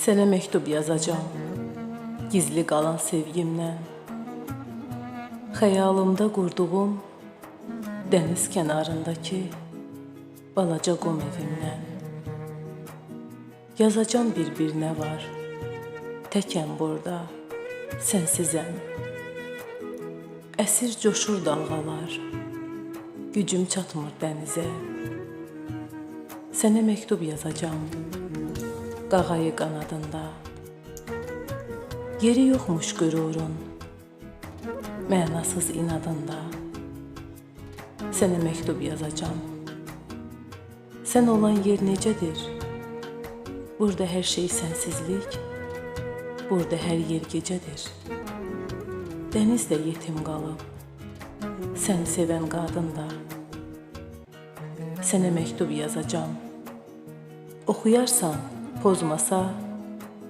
Sənə məktub yazacağam. Gizli qalan sevgimlə. Xəyalımda qurduğum dəniz kənarındakı balaca qum evimdən. Yazacağam bir-birinə var. Təkəm burada, sənsizəm. Əsir coşur dalğalar. Gücüm çatmır dənizə. Sənə məktub yazacağam. Qağayı qanadında. Yeri yoxmuş qürurun. Mənasız inadında. Sənə məktub yazacağam. Sən olan yer necədir? Burada hər şey sənsizlik. Burada hər yer gecədir. Dəniz də yetim qalıb. Səni sevən qadın da. Sənə məktub yazacağam. Oxuyarsan, pozmasa,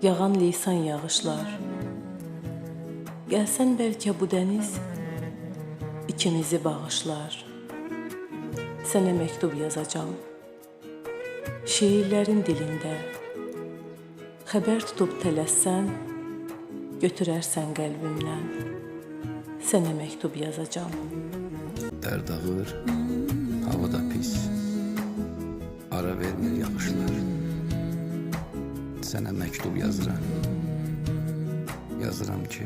yağan lisan yağışlar. Gəlsən bəlkə bu dəniz ikimizi bağışlar. Sənə məktub yazacağam. Şeirlərin dilində xəbər tutub tələssən, götürərsən qəlbimdən. Sənə məktub yazacağam. Dərd ağır, hava da pis. Ara vermir yağışlar. Sənə məktub yazıram. Yazıram ki.